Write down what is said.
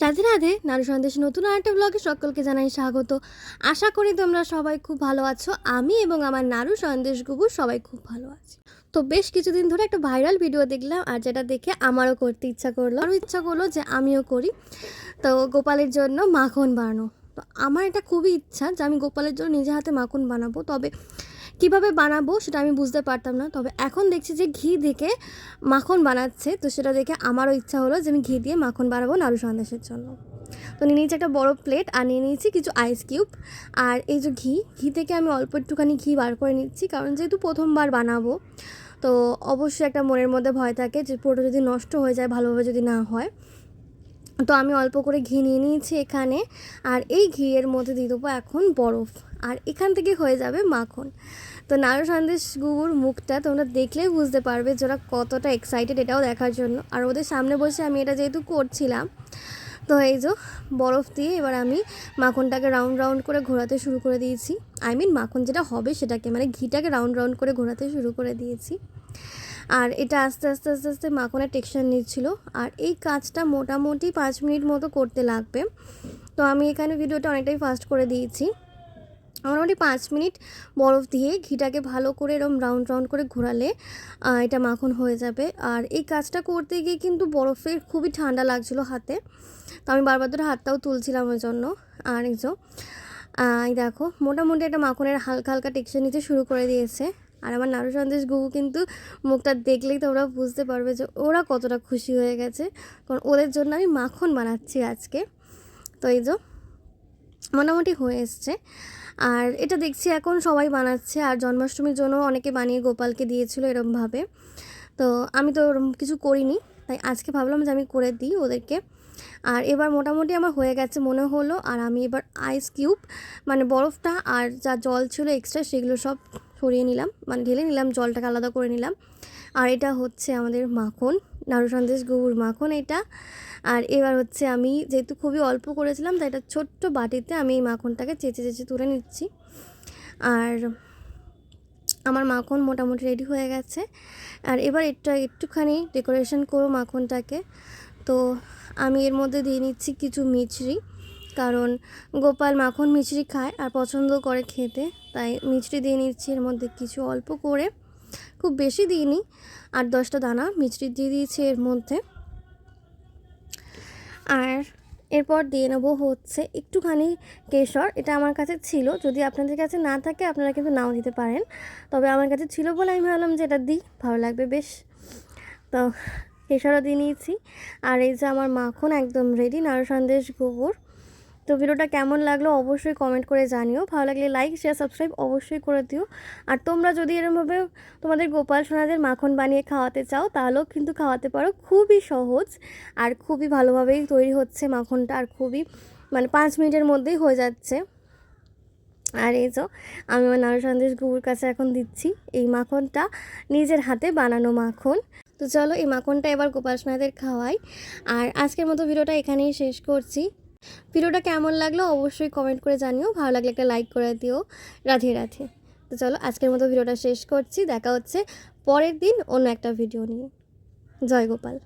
রাধে রাধে নারী সন্দেশ নতুন আরেকটা ব্লগে সকলকে জানাই স্বাগত। আশা করি তোমরা সবাই খুব ভালো আছো। আমি এবং আমার নারু সন্দেশ গুবু সবাই খুব ভালো আছি। তো বেশ কিছুদিন ধরে একটা ভাইরাল ভিডিও দেখলাম আর যেটা দেখে আমারও করতে ইচ্ছা করল। আরও ইচ্ছা করল যে আমিও করি। তো গোপালের জন্য মাখন বানানো। তো আমার এটা খুবই ইচ্ছা যে আমি গোপালের জন্য নিজে হাতে মাখন বানাবো। তবে কীভাবে বানাবো সেটা আমি বুঝতে পারতাম না। তবে এখন দেখছি যে ঘি দেখে মাখন বানাচ্ছে। তো সেটা দেখে আমারও ইচ্ছা হলো যে আমি ঘি দিয়ে মাখন বানাবো নাড়ু সন্দেশের জন্য। তো নিয়ে নিয়েছি একটা বড় প্লেট আর নিয়ে নিয়েছি কিছু আইস কিউব আর এই যে ঘি ঘি থেকে আমি অল্প একটুখানি ঘি বার করে নিচ্ছি। কারণ যেহেতু প্রথমবার বানাবো, তো অবশ্যই একটা মনের মধ্যে ভয় থাকে যে পুরোটা যদি নষ্ট হয়ে যায়, ভালোভাবে যদি না হয়। তো আমি অল্প করে ঘি নিয়ে নিয়েছি এখানে। আর এই ঘিয়ের মধ্যে দিয়ে দেবো এখন বরফ। আর এখান থেকে হয়ে যাবে মাখন। তো নাড়ু সন্দেশ গুবুর মুখটা তোমরা দেখলেই বুঝতে পারবে যে ওরা কতটা এক্সাইটেড এটাও দেখার জন্য। আর ওদের সামনে বসে আমি এটা যেহেতু করছিলাম, তো এই যে বরফ দিয়ে এবার আমি মাখনটাকে রাউন্ড রাউন্ড করে ঘোরাতে শুরু করে দিয়েছি। আই মিন মাখন যেটা হবে সেটাকে মানে ঘিটাকে রাউন্ড রাউন্ড করে ঘোরাতে শুরু করে দিয়েছি। আর এটা আস্তে আস্তে আস্তে আস্তে মাখনের টেক্সচার নিচ্ছিল। আর এই কাজটা মোটামুটি পাঁচ মিনিট মতো করতে লাগবে। তো আমি এখানে ভিডিওটা অনেকটাই ফাস্ট করে দিয়েছি। মোটামুটি পাঁচ মিনিট বরফ দিয়ে ঘিটাকে ভালো করে এরকম রাউন্ড রাউন্ড করে ঘোরালে এটা মাখন হয়ে যাবে। আর এই কাজটা করতে গিয়ে কিন্তু বরফের খুবই ঠান্ডা লাগছিল হাতে। তো আমি বারবার ধরে হাতটাও তুলছিলাম ওই জন্য। আর এই দেখো, মোটামুটি একটা মাখনের হালকা হালকা টেক্সচার নিতে শুরু করে দিয়েছে। আর আমার নাড়ু সন্দেশ গুবু কিন্তু মুখটা দেখলেই তোমরা বুঝতে পারবে যে ওরা কতটা খুশি হয়ে গেছে। কারণ ওদের জন্য আমি মাখন বানাচ্ছি আজকে। তো এই যে মোটামুটি হয়ে এসছে। আর এটা দেখছি এখন সবাই বানাচ্ছে। আর জন্মাষ্টমীর জন্য অনেকে বানিয়ে গোপালকে দিয়েছিল এরমভাবে। তো আমি তো ওরম কিছু করিনি। তাই আজকে ভাবলাম যে আমি করে দিই ওদেরকে। আর এবার মোটামুটি আমার হয়ে গেছে মনে হলো। আর আমি এবার আইস কিউব মানে বরফটা আর যা জল ছিল এক্সট্রা সেগুলো সব সরিয়ে নিলাম মানে ঢেলে নিলাম, জলটাকে আলাদা করে নিলাম। আর এটা হচ্ছে আমাদের মাখন নাড়ু সন্দেশ গরুর মাখন এটা। আর এবার হচ্ছে আমি যেহেতু খুবই অল্প করেছিলাম, তাই এটা ছোট্ট বাটিতে আমি এই মাখনটাকে চেঁচে চেঁচে তুলে নিচ্ছি। আর আমার মাখন মোটামুটি রেডি হয়ে গেছে। আর এবার এটা একটুখানি ডেকোরেশন করো মাখনটাকে। তো আমি এর মধ্যে দিয়ে নিচ্ছি কিছু মিছরি, কারণ গোপাল মাখন মিছরি খায় আর পছন্দ করে খেতে। তাই মিছরি দিয়ে নিচ্ছি। এর মধ্যে কিছু অল্প করে, খুব বেশি দিইনি, আট দশটা দানা মিছরি দিয়ে দিয়েছি এর মধ্যে। আর এরপর দিয়ে নেব হচ্ছে একটুখানি কেশর। এটা আমার কাছে ছিল, যদি আপনাদের কাছে না থাকে আপনারা কিন্তু নাও দিতে পারেন। তবে আমার কাছে ছিল বলে আমি ভাবলাম যে এটা দিই, ভালো লাগবে বেশ। তো কেশরও দিয়ে নিয়েছি। আর এই যে আমার মাখন একদম রেডি নাড়ু সন্দেশ গোবর তো ভিডিওটা কেমন লাগল অবশ্যই কমেন্ট করে জানিও। ভালো লাগলে লাইক শেয়ার সাবস্ক্রাইব অবশ্যই করে দিও। আর তোমরা যদি এরমভাবে তোমাদের গোপাল সোনাদের মাখন বানিয়ে খাওয়াতে চাও, তাহলেও কিন্তু খাওয়াতে পারো। খুবই সহজ আর খুবই ভালোভাবেই তৈরি হচ্ছে মাখনটা আর খুবই মানে পাঁচ মিনিটের মধ্যেই হয়ে যাচ্ছে। আর এই তো আমি আমার নাড়ু সন্দেশ গুবুর কাছে এখন দিচ্ছি এই মাখনটা, নিজের হাতে বানানো মাখন। তো চলো এই মাখনটা এবার গোপাল সোনাদের খাওয়াই। আর আজকের মতো ভিডিওটা এখানেই শেষ করছি। ভিডিওটা কেমন লাগল অবশ্যই কমেন্ট করে জানিও। ভালো লাগলে একটা লাইক করে দিও। রাধে রাধে। তো চলো, আজকের মতো ভিডিওটা শেষ করছি। দেখা হচ্ছে পরের দিন অন্য একটা ভিডিও নিয়ে। জয় গোপাল।